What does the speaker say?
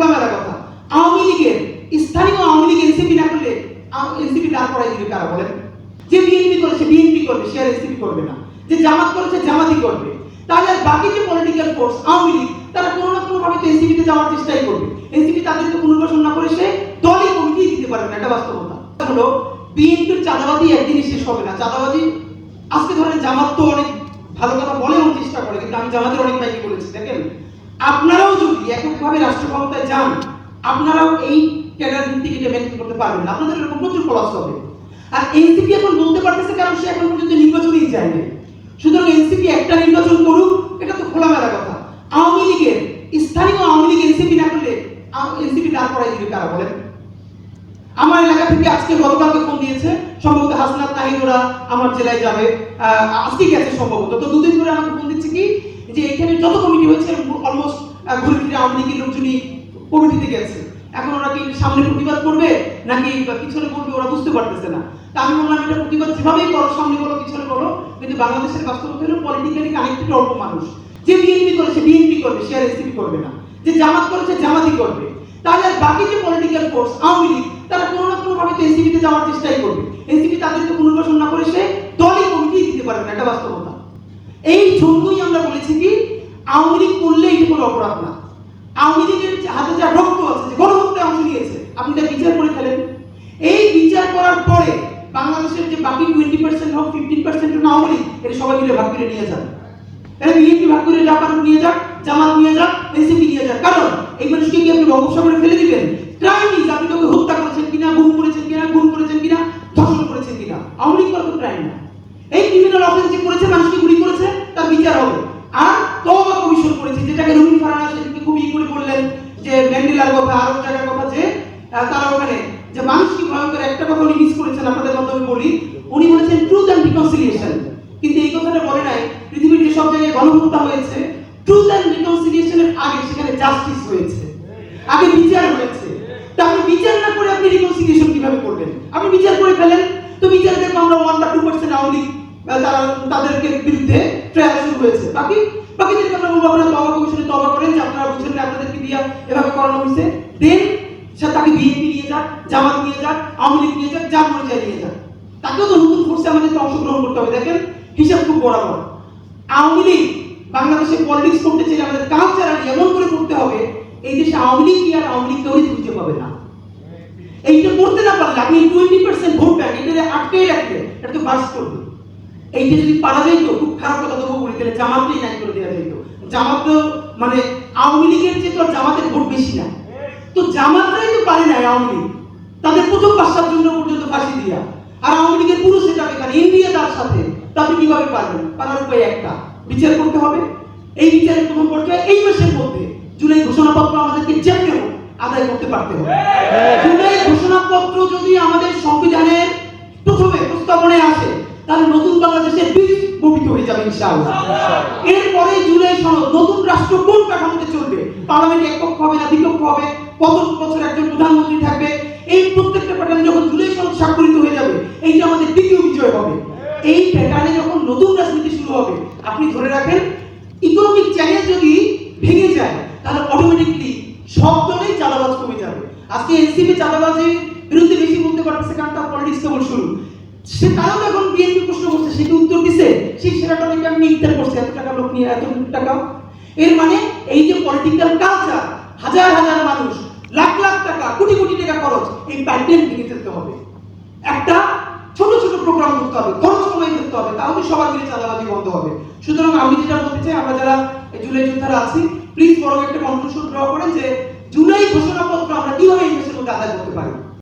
খোলামেলা কথা। আওয়ামী লীগের, স্থানীয় আওয়ামী লীগ এনসিপি না করলে এনসিপি দাঁড় করাই দিবে কারা বলেন? যে বিএনপি করেছে বিএনপি করবে, সে আর এনসিপি করবে না। যে জামাত করেছে, জামাতই করবে। তাহলে বাকি যে পলিটিক্যাল ফোর্স আওয়ামী লীগ, তারা কোনো না কোনো ভাবে তো এনসিপিতে যাওয়ার চেষ্টাই করবে। এনসিপি তাদেরকে পুনর্বাসন না করে সে দলই কমিটি দিতে পারবে না, এটা বাস্তবতা। হলো বিএনপির চাঁদাবাদি একদিনই শেষ হবে না। চাঁদাবাদি আজকে ধরেন জামাত তো অনেক ভালো কথা বলে এবং চেষ্টা করে, কিন্তু আমি জামাতের অনেক ভাইকে বলেছি, দেখেন? আপনারাও যদি এককভাবে রাষ্ট্র ক্ষমতায় যান, আপনারাও এই ক্যাডার ভিত্তিক এটা করতে পারবেন আপনাদের এরকম প্রচুর কলাস হবে। আর এনসিপি এখন বলতে পারতেছে কারণ সে এখন পর্যন্ত নির্বাচনেই যায়নি। সুতরাং এনসিপি একটা নির্বাচন করুক, এটা তো খোলামেলা কথা। আওয়ামী লীগের, স্থানীয় আওয়ামী লীগ এনসিপি না করলে এনসিপি দাঁড় করাই দিবে কারা বলেন? আমার এলাকা থেকে আজকে গতকালকে ফোন দিয়েছে, সম্ভবত হাসনাত নাহিদুরা আমার জেলায় যাবে। আজকে গেছে সম্ভবত। তো দুদিন ধরে আমাকে ফোন দিচ্ছে কি যে এখানে যত কমিটি হয়েছে অলমোস্ট ঘুরে ফিরে আওয়ামী লীগের লোকজনই কমিটিতে গেছে। এখন ওরা কি সামনে প্রতিবাদ করবে, নাকি বা পিছনে করবে ওরা বুঝতে পারতেছে না। তা আমি বললাম, এটা প্রতিবাদ যেভাবেই করো, সামনে করো পিছনে করো কিন্তু বাংলাদেশের বাস্তবতা হলো পলিটিক্যালি কানেক্টেড অল্প মানুষ। যে বিএনপি করেছে বিএনপি করবে, সে আর এসিপি করবে না। যে জামাত করেছে জামাতই করবে। তাহলে বাকি যে পলিটিক্যাল ফোর্স আওয়ামী লীগ, তারা কোনো না কোনো ভাবে তো এনসিপিতে যাওয়ার চেষ্টাই করবে। এনসিপি তাদেরকে পুনর্বাসন না করে সে দলই কমিটি দিতে পারবে না এটা বাস্তবতা এই জন্যই আমরা বলেছি কি আওয়ামী লীগ করলে এটি কোনো অপরাধ না আওয়ামী লীগের হাতে যা রক্ত আছে, যে গণহত্যায় অংশ নিয়েছে, আপনি তা বিচার করে ফেলেন। এই বিচার করার পরে বাংলাদেশের যে বাকি টোয়েন্টি পার্সেন্ট হোক ফিফটিন পার্সেন্ট আওয়ামী লীগ এটা সবাই মিলে ভাগ করে নিয়ে যান। এটা বিএনপি ভাগ করে যা নিয়ে যাক, জামাত নিয়ে যাক, এনসিপি নিয়ে যাক। কারণ এই মানুষকে কি আপনি বঙ্গোপসাগরে ফেলে দিবেন? ক্রাইম ইজ আপনি কাউকে হত্যা করেছেন কিনা, গুম করেছেন কিনা গুম করেছেন কিনা, ধর্ষণ করেছেন কিনা? আওয়ামী লীগ করা তো ক্রাইম না। এই ক্রিমিনাল অফেন্স যে করেছে, মানুষকে গুলি করেছে, তার বিচার হবে। বললেন যে ম্যান্ডেলার কথা আরও জায়গার কথা যে তারা ওখানে যে মানুষ কি ভয়ঙ্কর একটা কথা উনি মিস করেছেন, আপনাদের মাধ্যমে বলি, উনি বলেছেন ট্রুথ অ্যান্ড রিকনসিলিয়েশন কিন্তু এই কথাটা বলে নাই, পৃথিবীর যে সব জায়গায় গণহত্যা হয়েছে ট্রুথ অ্যান্ড রিকনসিলিয়েশনের আগে সেখানে জাস্টিস হয়েছে। আগে বিচার হয়েছে। তা আপনি বিচার না করে আপনি রিকনসিলিয়েশন কীভাবে করবেন? আপনি বিচার করে ফেলেন। তো বিচার আমরা ওয়ান বা টু পার্সেন্ট আওয়ামী তারা তাদেরকে বিরুদ্ধে ট্রায়াল শুরু হয়েছে। বাকি বাকিদেরকে আমরা বলব, আপনারা কমিশনে তবা করেন যে আপনারা বুঝছেন না আপনাদেরকে দিয়ে এভাবে করানো হয়েছে। দেন সে তাকে বিএনপি নিয়ে যাক, জামাত নিয়ে যাক, আওয়ামী লীগ নিয়ে যাক, যার মনে যায় নিয়ে যাক। তাকেও তো নতুন ফোর্সে আমাদেরকে অংশগ্রহণ করতে হবে, দেখেন? হিসাব খুব বরাবর আওয়ামী লীগ, বাংলাদেশে পলিটিক্স করতে চাইলে আমাদের কালচারালি এমন করে করতে হবে, এই দেশে আওয়ামী লীগ আর আওয়ামী লীগ কেউই খুঁজে পাবে না। এইটা করতে না পারলে আপনি টোয়েন্টি পার্সেন্ট ভোট ব্যাংক এটা আটকে রাখলে, এটা তো বাস করবে এইটা যদি পারা যাইতো, খুব খারাপ কথা তবু বলি তাহলে জামাতকেই নাই করে দেওয়া যাইতো। জামাত মানে আওয়ামী লীগের চেয়ে তো জামাতের ভোট বেশি না। তো জামাতরাই তো পারে না আওয়ামী লীগ। তাদের প্রথম পাঁচটার জন্য পর্যন্ত ফাঁসি দিয়া। আর আওয়ামী লীগের পুরো এখানে ইন্ডিয়া তার সাথে। তা আপনি কীভাবে পারবেন? পারার উপায় একটা বিচার করতে হবে। এই বিচারের প্রথম পর্যায়ে এই মাসের মধ্যে জুলাই ঘোষণাপত্র আমাদেরকে যেমনি আদায় করতে পারতে হবে। জুলাই ঘোষণাপত্র যদি আমাদের সংবিধানের প্রথমে প্রস্তাবনায় আসে তাহলে নতুন বাংলাদেশের বীজ বপিত হয়ে যাবে ইনশাআল্লাহ। এরপরে জুলাই সনদ নতুন রাষ্ট্র কোন কাঠামোতে চলবে? পার্লামেন্ট একপক্ষ হবে না দ্বিপক্ষ হবে? কত বছর একজন প্রধানমন্ত্রী থাকবে? এই প্রত্যেকটা প্যাটার্নে যখন জুলাই সনদ স্বাক্ষরিত হয়ে যাবে এইটা আমাদের দ্বিতীয় বিজয় হবে। এই প্যাটার্নে যখন নতুন রাজনীতি শুরু হবে আপনি ধরে রাখেন ইকোনমিক চ্যালেঞ্জ যদি ভেঙে যায় তাহলে অটোমেটিকলি সব দলেই চাঁদাবাজ কমে যাবে। আজকে এনসিপি চাঁদাবাজির বিরুদ্ধে বেশি বলতে পারতেছে কারণ তার পলিটিক্স কেবল শুরু সে তারাও এখন বিএনপি প্রশ্ন করছে, সে কি উত্তর দিছে? সেই সেরাটা নাকি আমি ইফতার করছি, এত টাকা লোক নিয়ে, এত টাকা। এর মানে এই যে পলিটিক্যাল কালচার হাজার হাজার মানুষ, লাখ লাখ টাকা, কোটি কোটি টাকা খরচ, এই প্যান্ডেল ভেঙে ফেলতে হবে। একটা ছোট ছোট প্রোগ্রাম করতে হবে খরচ কমাই ফেলতে হবে, তাহলে সবার মিলে চাঁদাবাজি বন্ধ হবে। সুতরাং আমি যেটা বলতে চাই, আমরা যারা জুলাই যোদ্ধারা আছি প্লিজ বড় একটা কনক্লুশন ড্র করেন যে জুলাই ঘোষণাপত্র আমরা কীভাবে এই মধ্যে আদায় করতে পারি।